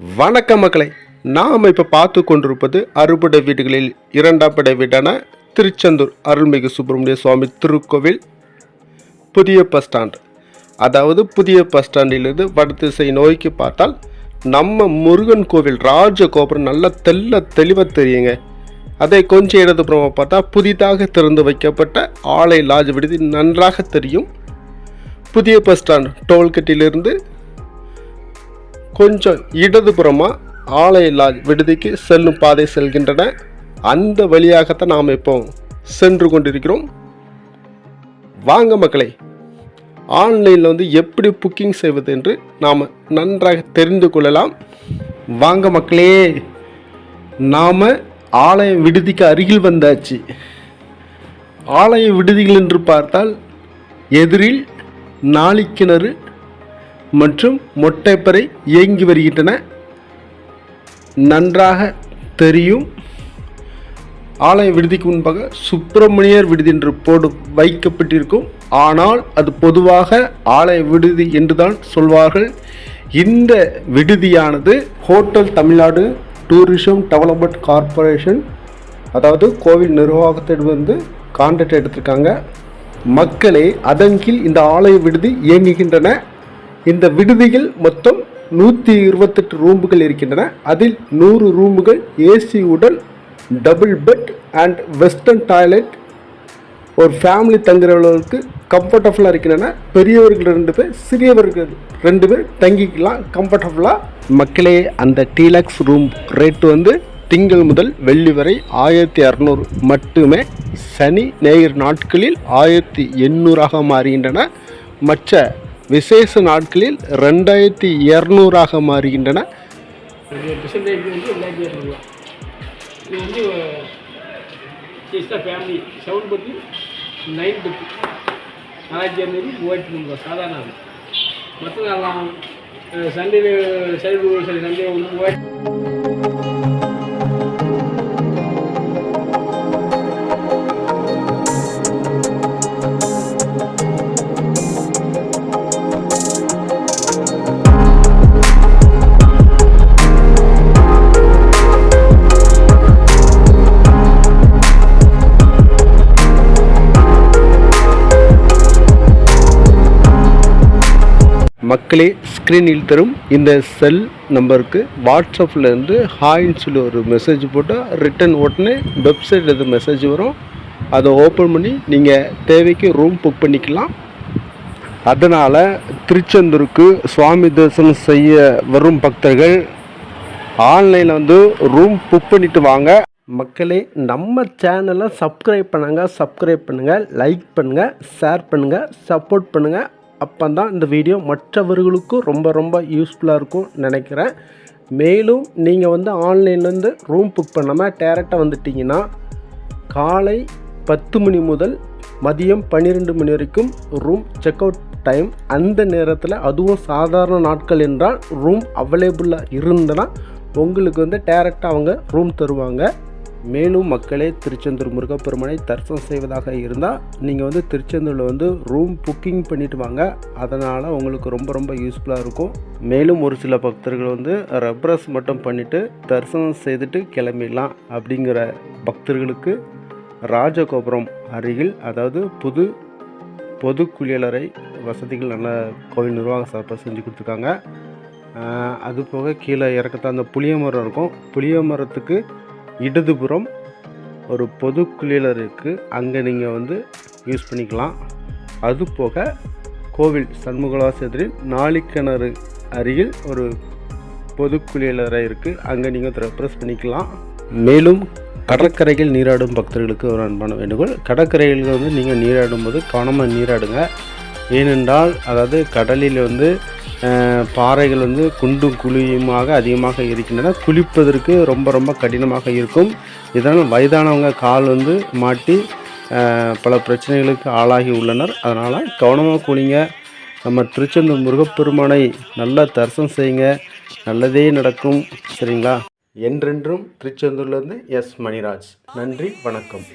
வணக்க மக்களை. நாம் இப்போ பார்த்து கொண்டிருப்பது அறுபடை வீடுகளில் இரண்டாம் படை வீடான திருச்செந்தூர் அருள்மிகு சுப்பிரமணிய சுவாமி திருக்கோவில் புதிய பஸ் ஸ்டாண்ட். அதாவது புதிய பஸ் ஸ்டாண்டிலிருந்து வடதிசை நோக்கி பார்த்தால் நம்ம முருகன் கோவில் ராஜ கோபுரம் நல்லா தெல்ல தெளிவாக தெரியுங்க. அதை கொஞ்சம் இடதுபுறமாக பார்த்தா புதிதாக திறந்து வைக்கப்பட்ட ஆலை லாஜ் விடுதி நன்றாக தெரியும். புதிய பஸ் ஸ்டாண்ட் டோல்கட்டிலிருந்து கொஞ்சம் இடதுபுறமாக ஆலய லாஜ் விடுதிக்கு செல்லும் பாதை செல்கின்றன. அந்த வழியாகத்தான் நாம் இப்போ சென்று கொண்டிருக்கிறோம். வாங்க மக்களை ஆன்லைனில் வந்து எப்படி புக்கிங் செய்வது என்று நாம் நன்றாக தெரிந்து கொள்ளலாம். வாங்க மக்களே நாம் ஆலய விடுதிக்கு அருகில் வந்தாச்சு. ஆலய விடுதிகள் என்று பார்த்தால் எதிரில் நாளிக்கிணறு மற்றும் மொட்டைப்பறை இயங்கி வருகின்றன. நன்றாக தெரியும். ஆலய விடுதிக்கு முன்பாக சுப்பிரமணியர் விடுதி என்று போடு வைக்கப்பட்டிருக்கும். ஆனால் அது பொதுவாக ஆலய விடுதி என்றுதான் சொல்வார்கள். இந்த விடுதியானது hotel Tamil Nadu tourism development corporation அதாவது கோவில் நிர்வாகத்திடம் வந்து கான்ட்ராக்ட் எடுத்திருக்காங்க. மக்களே அதன் கீழ் இந்த ஆலய விடுதி இயங்குகின்றன. இந்த விடுதியில் மொத்தம் நூற்றி இருபத்தெட்டு ரூமுகள் இருக்கின்றன. அதில் நூறு ரூமுகள் ஏசியுடன் double bed and western toilet ஒரு ஃபேமிலி தங்குறவர்களுக்கு கம்ஃபர்டபுளாக இருக்கின்றன. பெரியவர்கள் ரெண்டு பேர் சிறியவர்கள் ரெண்டு பேர் தங்கிக்கலாம். கம்ஃபர்டபுளாக மக்களே அந்த டீலக்ஸ் ரூம் ரேட்டு வந்து திங்கள் முதல் வெள்ளி வரை ஆயிரத்தி அறநூறு மட்டுமே. சனி ஞாயிறு நாட்களில் ஆயிரத்தி எண்ணூறாக மாறுகின்றன. மற்ற விசேஷ நாட்களில் ரெண்டாயிரத்தி இரநூறாக மாறுகின்றன. இது வந்து ரெண்டாயிரத்தி இரநூறுவா இது வந்து ஃபேமிலி செவன் பத்து நைன் பத்து நாலாயிரத்தி இரநூறு மூவாயிரத்தி நூறுரூவா சாதாரண ஆள் மற்ற நாளாம் சண்டே சைடு சண்டே ஒன்று மூவாயிரத்தி மக்களே ஸ்க்ரீனில் தரும் இந்த செல் நம்பருக்கு வாட்ஸ்அப்பில் இருந்து ஹாய்ன்னு சொல்லி ஒரு மெசேஜ் போட்டால் ரிட்டன் உடனே வெப்சைட்டில் இது மெசேஜ் வரும். அதை ஓப்பன் பண்ணி நீங்கள் தேவைக்கு ரூம் புக் பண்ணிக்கலாம். அதனால் திருச்செந்தூருக்கு சுவாமி தரிசனம் செய்ய வரும் பக்தர்கள் ஆன்லைனில் வந்து ரூம் புக் பண்ணிட்டு வாங்க. மக்களே நம்ம சேனலை சப்ஸ்கிரைப் பண்ணுங்கள் சப்ஸ்கிரைப் பண்ணுங்கள் லைக் பண்ணுங்கள் ஷேர் பண்ணுங்கள் சப்போர்ட் பண்ணுங்கள் அப்போ தான் இந்த வீடியோ மற்றவர்களுக்கும் ரொம்ப ரொம்ப யூஸ்ஃபுல்லாக இருக்கும் நினைக்கிறேன். மேலும் நீங்கள் வந்து ஆன்லைன்லேருந்து ரூம் புக் பண்ணாமல் டேரெக்டாக வந்துட்டிங்கன்னா காலை பத்து மணி முதல் மதியம் பன்னிரெண்டு மணி வரைக்கும் ரூம் செக் அவுட் டைம் அந்த நேரத்தில் அதுவும் சாதாரண நாட்கள் என்றால் ரூம் அவைலபிளாக இருந்தனா உங்களுக்கு வந்து டேரெக்டாக அவங்க ரூம் தருவாங்க. மேலும் மக்களே திருச்செந்தூர் முருகப்பெருமனை தரிசனம் செய்வதாக இருந்தால் நீங்கள் வந்து திருச்செந்தூரில் வந்து ரூம் புக்கிங் பண்ணிட்டு வாங்க. அதனால் உங்களுக்கு ரொம்ப ரொம்ப யூஸ்ஃபுல்லாக இருக்கும். மேலும் ஒரு சில பக்தர்கள் வந்து ரெப்ரஸ் மட்டும் பண்ணிவிட்டு தரிசனம் செய்துட்டு கிளம்பிடலாம் அப்படிங்கிற பக்தர்களுக்கு ராஜகோபுரம் அருகில் அதாவது புது பொது குளியலறை வசதிகள் நல்ல கோவில் நிர்வாக சார்பாக செஞ்சு கொடுத்துருக்காங்க. அது போக கீழே இறக்கத்தான் அந்த புளிய மரம் இருக்கும். புளிய மரத்துக்கு இடதுபுறம் ஒரு பொது குளியலர் இருக்குது அங்கே நீங்கள் வந்து யூஸ் பண்ணிக்கலாம். அது போக கோவில் சண்முகலாசேத்திரின் நாளிக்கிணறு அருகில் ஒரு பொது குளியலறை இருக்குது அங்கே நீங்கள் ப்ரெஸ் பண்ணிக்கலாம். மேலும் கடற்கரையில் நீராடும் பக்தர்களுக்கு ஒரு அன்பான வேண்டுகோள். கடற்கரையில் வந்து நீங்கள் நீராடும் போது கவனமாக நீராடுங்க. ஏனென்றால் அதாவது கடலில் வந்து பாறைகள் வந்து குண்டும் குழியுமாக அதிகமாக இருக்கின்றன. குளிப்பதற்கு ரொம்ப ரொம்ப கடினமாக இருக்கும். இதனால் வயதானவங்க கால் வந்து மாட்டி பல பிரச்சனைகளுக்கு ஆளாகி உள்ளனர். அதனால் கவனமாக குளிங்க நம்ம திருச்செந்தூர் முருகப்பெருமானை நல்லா தரிசனம் செய்யுங்க. நல்லதே நடக்கும். சரிங்களா? என்றென்றும் திருச்செந்தூர்லேருந்து எஸ் மணிராஜ். நன்றி வணக்கம்.